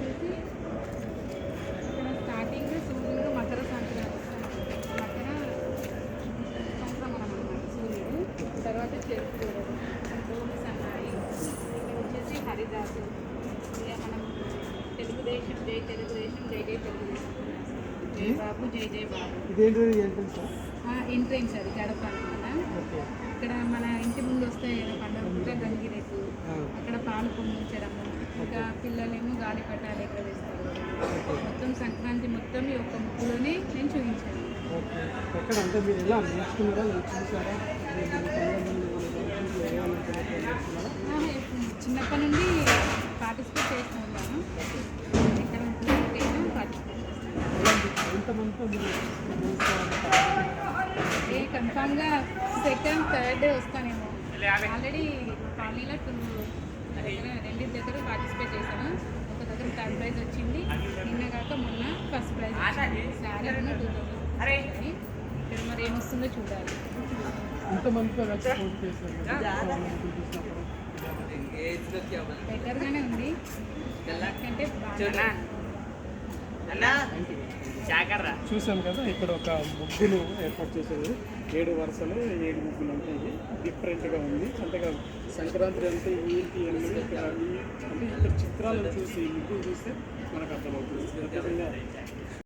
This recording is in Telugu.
వచ్చేసి ఇక్కడ స్టార్టింగ్ సూర్యుడు మకర సంక్రాంతి. మకర సంక్రమణం అనమాట సూర్యుడు తర్వాత చేరుకోవడం భూమి సన్నాయి. ఇక్కడ వచ్చేసి హరిదాసు. ఇక మనం తెలుగుదేశం జై తెలుగుదేశం జై జై తెలుగుదేశం. జై బాబు జై జై బాబు. ఎంట్రెన్స్ అది గడప అనమాట ఇక్కడ మన పిల్లలేమో గాలి పట్టాలు ఎగరవేస్తారు మొత్తం సంక్రాంతి మొత్తం ఈ ఒక్క ముగ్గులోనే నేను చూపించాను. ఎక్కడ అంటే మీరు ఎలా నేర్చుకున్నారా? చూసారా? చిన్నప్పటి నుండి పార్టిసిపేట్ చేస్తూ ఉన్నాను. ఎక్కడ పార్టిసిపేట్ ఏ కన్ఫామ్గా సెకండ్ థర్డ్ డే వస్తానేమో ఆల్రెడీ కాలనీలో టూ దగ్గర రెండు దగ్గర పార్టిసిపేట్ చేశాను. థర్డ్ ప్రైజ్ వచ్చింది. నిన్న కాక మొన్న first prize sari two thousand ఇక్కడ మరి ఏమొస్తుందో చూడాలి. బెటర్గానే ఉంది. అంటే బాగా చూసాం కదా ఇక్కడ ఒక ముగ్గులు ఏర్పాటు చేసేది ఏడు వరుసలు ఏడు ముగ్గులు ఉంటాయి డిఫరెంట్గా ఉంది. అంతేకాదు సంక్రాంతి అంటే ఏంటి అనేది ఇక్కడ ఈ అంటే ఇక్కడ చిత్రాలను చూసి ముగ్గురు చూస్తే మనకు అర్థమవుతుంది. అదేవిధంగా